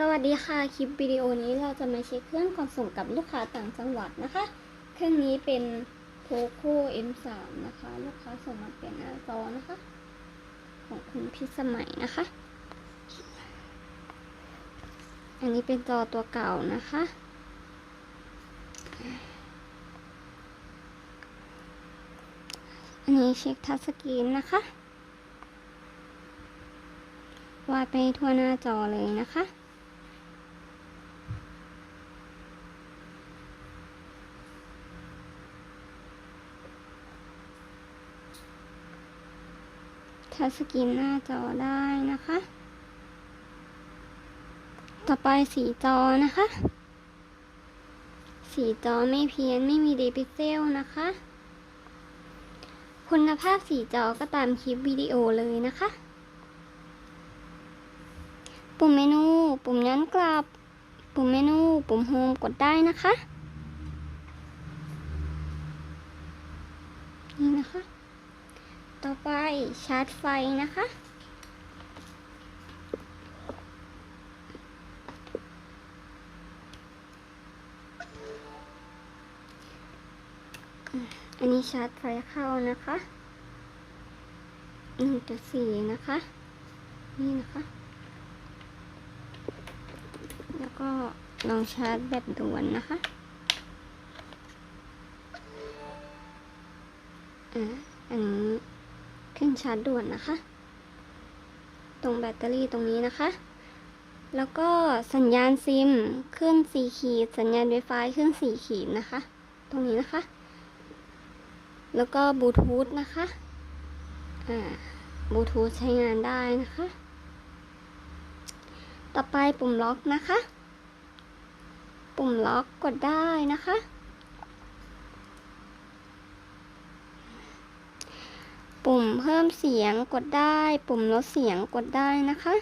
สวัสดีค่ะ คลิปวิดีโอนี้เราจะมาเช็คเครื่องก่อนส่งกับลูกค้าต่างจังหวัดนะคะ เครื่องนี้เป็น POCO M3 นะคะ ลูกค้าส่งมาเป็นหน้าจอนะคะ ของคุณพิสมัยนะคะ อันนี้เป็นจอตัวเก่านะคะ อันนี้เช็คทัชสกรีนนะคะวาดไปทั่วหน้าจอเลยนะคะ ทัชสกรีนหน้าจอได้นะคะ ต่อไปสีจอนะคะ สีจอไม่เพี้ยนไม่มีเดพิเซลนะคะ คุณภาพสีจอก็ตามคลิปวิดีโอเลยนะคะ ปุ่มเมนู ปุ่มย้อนกลับ ปุ่มเมนู ปุ่มโฮมกดได้นะคะ นี่นะคะ ต่อไปชาร์จไฟนะคะ อันนี้ชาร์จไฟเข้านะคะหนึ่งจุดสี่นะคะ นี่นะคะ แล้วก็ลองชาร์จแบตด่วนนะคะ เครื่องชาร์จด่วนนะคะ ตรงแบตเตอรี่ตรงนี้นะคะ แล้วก็สัญญาณซิมขึ้นสี่ขีด สัญญาณ Wi-Fi ขึ้นสี่ขีดนะคะ ตรงนี้นะคะ แล้วก็บลูทูธนะคะ อ่าบลูทูธใช้งานได้นะคะ ต่อไปปุ่มล็อกนะคะ ปุ่มล็อกกดได้นะคะ ปุ่มเพิ่มเสียงกดได้ ปุ่มลดเสียงกดได้นะคะ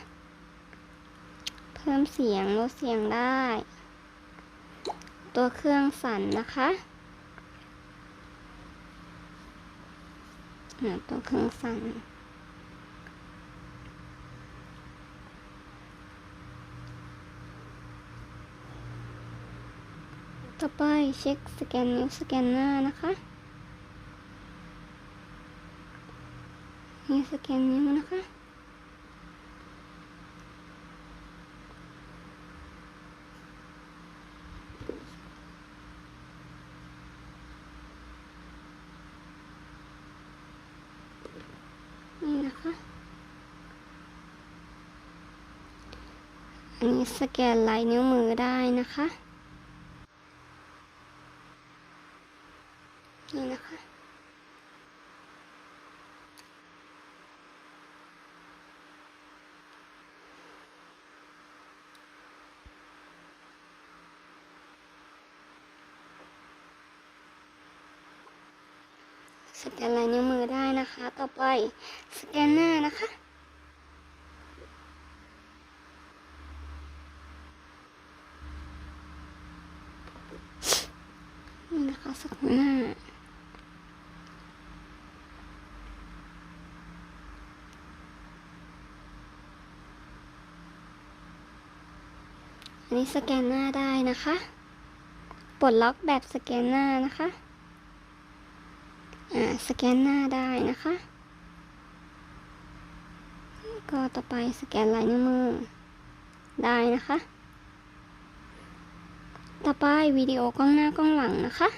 เพิ่มเสียงลดเสียงได้ ตัวเครื่องสั่นนะคะตัวเครื่องสั่นต่อไปเช็คสแกนนิ้วสแกนหน้านะคะ นี่สแกนนิ้วนะคะนี่นะคะอันนี้สแกนลายนิ้วมือได้นะคะ นี่นะคะ สแกนลายนิ้วมือได้นะคะ ต่อไปสแกนหน้านะคะ นี่นะคะสแกนหน้าอันนี้สแกนหน้าได้นะคะ ปลดล็อกแบบสแกนหน้านะคะ สแกนหน้าได้นะคะ ก็ต่อไปสแกนลายนิ้วมือได้นะคะ ต่อไปวิดีโอกล้องหน้ากล้องหลังนะคะ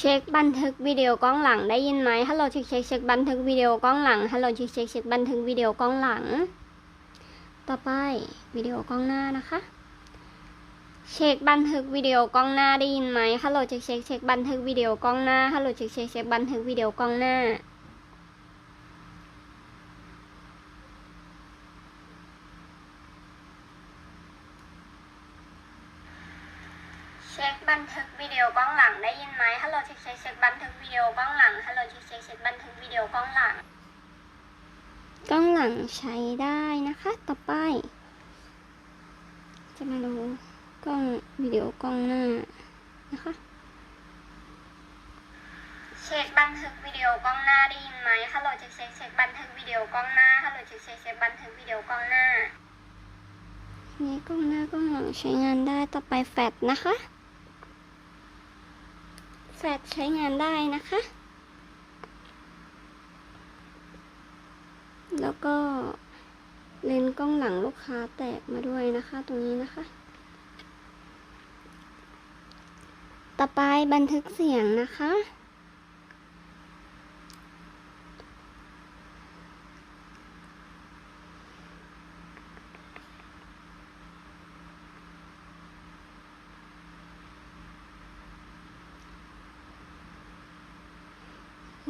เช็คบันทึกวิดีโอกล้องหลังได้ยินไหมฮัลโหลเช็คเช็คเช็คบันทึกวิดีโอกล้องหลังฮัลโหลเช็คเช็คเช็คบันทึกวิดีโอกล้องหลัง ต่อไปวิดีโอกล้องหน้านะคะ เช็คบันทึกวิดีโอกล้องหน้าได้ยินไหมฮัลโหลเช็คเช็คเช็คบันทึกวิดีโอกล้องหน้าฮัลโหลเช็คเช็คเช็คบันทึกวิดีโอกล้องหน้าเช็คบันทึกวิดีโอกล้องหลัง ได้ยินไหมฮัลโหลเช็คเช็คเช็คบันทึกวิดีโอกล้องหลังฮัลโหลเช็คเช็คเช็คบันทึกวิดีโอกล้องหลัง กล้องหลังใช้ได้นะคะ ต่อไป จะมาดูกล้องวิดีโอกล้องหน้านะคะ เช็คบันทึกวิดีโอกล้องหน้าได้ยินไหมฮัลโหลเช็คเช็คเช็คบันทึกวิดีโอกล้องหน้าฮัลโหลเช็คเช็คเช็คบันทึกวิดีโอกล้องหน้านี่กล้องหน้ากล้องหลังใช้งานได้ต่อไปแฟลชนะคะ แฟลชใช้งานได้นะคะ แล้วก็เลนกล้องหลังลูกค้าแตกมาด้วยนะคะ ตรงนี้นะคะ ต่อไปบันทึกเสียงนะคะ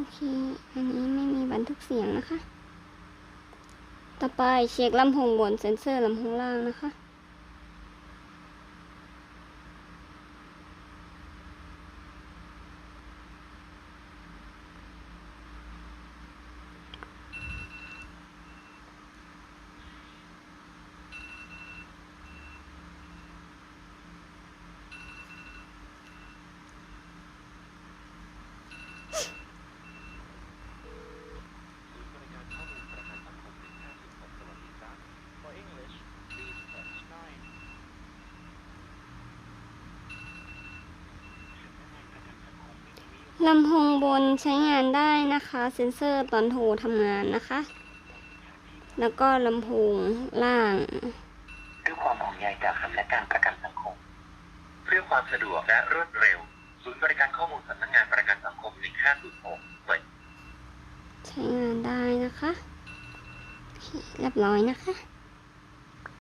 โอเค อันนี้ไม่มีบันทึกเสียงนะคะ ต่อไปเช็คลำโพงบนเซ็นเซอร์ลำโพงล่างนะคะ ศูนย์บริการข้อมูลประกันสังคม156สวัสดีครับ For English please press 9สำนักงานประกันสังคมมีวิทยุ ลำโพงบนใช้งานได้นะคะ เซ็นเซอร์ตอนโทรทำงานนะคะ แล้วก็ลำโพงล่าง ด้วยความห่วงใยจากสำนักงานประกันสังคม เพื่อความสะดวกและรวดเร็ว ศูนย์บริการข้อมูลสำนักงานประกันสังคม1506เปิดใช้งานได้นะคะโอเคเรียบร้อยนะคะ